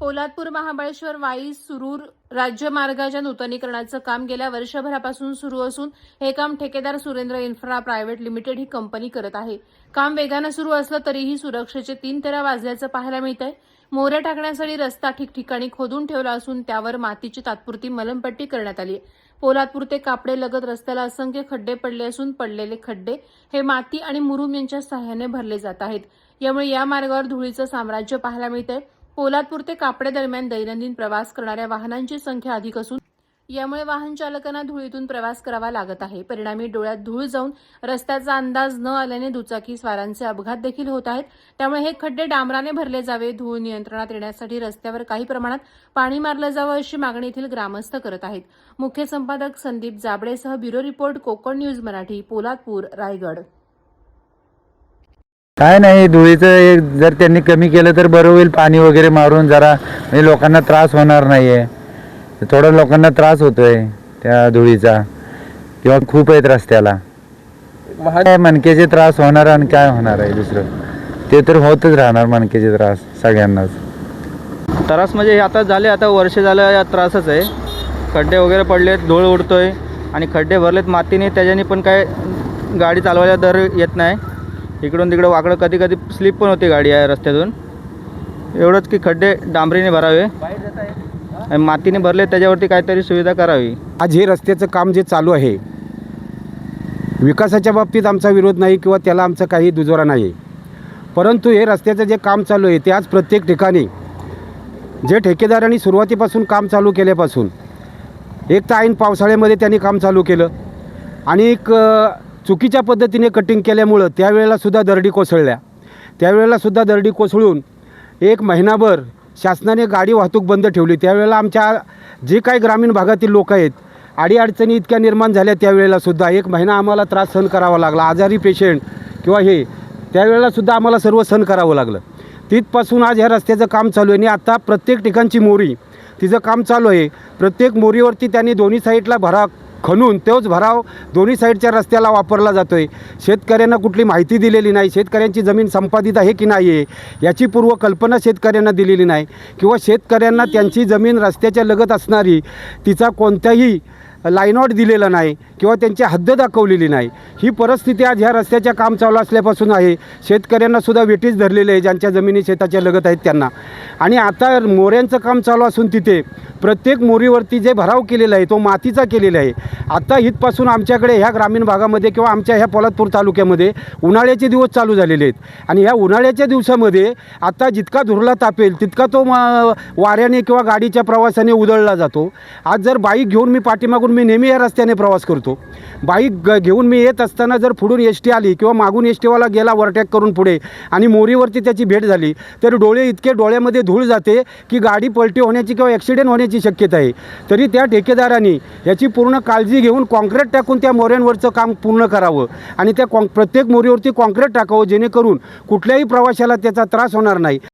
पोलादपूर महाबळेश्वर वाई सुरूर राज्य मार्गाच्या नूतनीकरणाचं काम गेल्या वर्षभरापासून सुरू असून हे काम ठेकेदार सुरेंद्र इन्फ्रा प्रायव्हेट लिमिटेड ही कंपनी करत आहे. काम वेगानं सुरू असलं तरीही सुरक्षेचे तीन तेरा वाजल्याचं पाहायला मिळत आहे मोऱ्या टाकण्यासाठी रस्ता ठिकठिकाणी खोदून ठेवला असून त्यावर मातीची तात्पुरती मलमपट्टी करण्यात आली आहे. पोलादपूर ते कापडे लगत रस्त्याला असंख्य खड्डे पडले असून पडलेले खड्डे हे माती आणि मुरुम यांच्या सहाय्याने भरले जात आहेत. यामुळे या मार्गावर धुळीचं साम्राज्य पाहायला मिळतंय. पोलादपूर ते कापडे दरम्यान दैनंदिन प्रवास करणाऱ्या वाहनांची संख्या अधिक असून यामुळे वाहन चालकांना धुळीतून प्रवास करावा लागत आहे. परिणामी डोळ्यात धूळ जाऊन रस्त्याचा अंदाज न आल्याने दुचाकी स्वारांचे अपघात देखील होत आहेत. त्यामुळे हे खड्डे डांबराने भरले जावे धूळ नियंत्रणात येण्यासाठी रस्त्यावर काही प्रमाणात पाणी मारलं जावं अशी मागणी येथील ग्रामस्थ करत आहेत. मुख्य संपादक Sandeep जाबडेसह bureau report Konkan news Marathi Poladpur Raigad. काय नाही धुळीचं एक जर त्यांनी कमी केलं तर बरं होईल. पाणी वगैरे मारून जरा म्हणजे लोकांना त्रास होणार नाहीये. थोडं लोकांना त्रास होतोय त्या धुळीचा. किंवा खूप आहेत रस्त्याला. काय मणक्याचे त्रास होणार आणि काय होणार आहे दुसरं? ते तर होतच राहणार मणक्याचे त्रास सगळ्यांनाच. त्रास म्हणजे आता झाले आता वर्ष झालं या त्रासच आहे. खड्डे वगैरे पडलेत धूळ उडतोय आणि खड्डे भरलेत मातीने त्याच्याने पण काय गाडी चालवायला दर येत नाही. इकडून तिकडं वाकडं कधी कधी स्लिप पण होते गाडी या रस्त्यातून. एवढंच की खड्डे डांबरीने भरावे. आणि मातीने भरले त्याच्यावरती काहीतरी सुविधा करावी. आज हे रस्त्याचं काम जे चालू आहे विकासाच्या बाबतीत आमचा विरोध नाही किंवा त्याला आमचा काही दुजोरा नाही. परंतु हे रस्त्याचं जे काम चालू आहे ते आज प्रत्येक ठिकाणी जे ठेकेदारांनी सुरुवातीपासून काम चालू केल्यापासून एक तर ऐन पावसाळ्यामध्ये त्यांनी काम चालू केलं आणि एक चुकीच्या पद्धतीने कटिंग केल्यामुळं त्यावेळेलासुद्धा दरडी कोसळल्या. त्यावेळेलासुद्धा दरडी कोसळून एक महिनाभर शासनाने गाडी वाहतूक बंद ठेवली. त्यावेळेला आमच्या जे काही ग्रामीण भागातील लोक आहेत अडीअडचणी इतक्या निर्माण झाल्या त्यावेळेलासुद्धा एक महिना आम्हाला त्रास सहन करावा लागला. आजारी पेशंट किंवा हे त्यावेळेलासुद्धा आम्हाला सर्व सहन करावं लागलं. तिथपासून आज ह्या रस्त्याचं काम चालू आहे आणि आता प्रत्येक ठिकाणची मोरी तिचं काम चालू आहे. प्रत्येक मोरीवरती त्यांनी दोन्ही साईडला भरा खणून तोच भराव दोन्ही साईडच्या रस्त्याला वापरला जातो आहे शेतकऱ्यांना कुठली माहिती दिलेली नाही. शेतकऱ्यांची जमीन संपादित आहे की नाही आहे याची पूर्व कल्पना शेतकऱ्यांना दिलेली नाही. किंवा शेतकऱ्यांना त्यांची जमीन रस्त्याच्या लगत असणारी तिचा कोणत्याही लाईनआउट दिलेला नाही किंवा त्यांची हद्द दाखवलेली नाही. ही परिस्थिती आज ह्या रस्त्याच्या काम चालू असल्यापासून आहे. शेतकऱ्यांनासुद्धा वेटीच धरलेले आहे ज्यांच्या जमिनी शेताच्या लगत आहेत त्यांना. आणि आता मोऱ्यांचं काम चालू असून तिथे प्रत्येक मोरीवरती जे भराव केलेला आहे तो मातीचा केलेला आहे. आता इथपासून आमच्याकडे ह्या ग्रामीण भागामध्ये किंवा आमच्या ह्या पोलादपूर तालुक्यामध्ये उन्हाळ्याचे दिवस चालू झालेले आहेत. आणि ह्या उन्हाळ्याच्या दिवसामध्ये आता जितका धुरला तापेल तितका तो वाऱ्याने किंवा गाडीच्या प्रवासाने उधळला जातो. आज जर बाईक घेऊन मी पाठीमागून मी नेहमी या रस्त्याने प्रवास करतो. बाईक ग घेऊन मी येत असताना जर पुढून एस टी आली किंवा मागून एस टीवाला गेला ओव्हरटॅक करून पुढे आणि मोरीवरती त्याची भेट झाली तर डोळे इतके डोळ्यामध्ये धूळ जाते की गाडी पलटी होण्याची किंवा ॲक्सिडेंट होण्याची शक्यता आहे. तरी त्या ठेकेदारांनी याची पूर्ण काळजी घेऊन कॉन्क्रीट टाकून त्या मोऱ्यांवरचं काम पूर्ण करावं आणि त्या कॉ प्रत्येक मोरीवरती कॉन्क्रीट टाकावं जेणेकरून कुठल्याही प्रवाशाला त्याचा त्रास होणार नाही.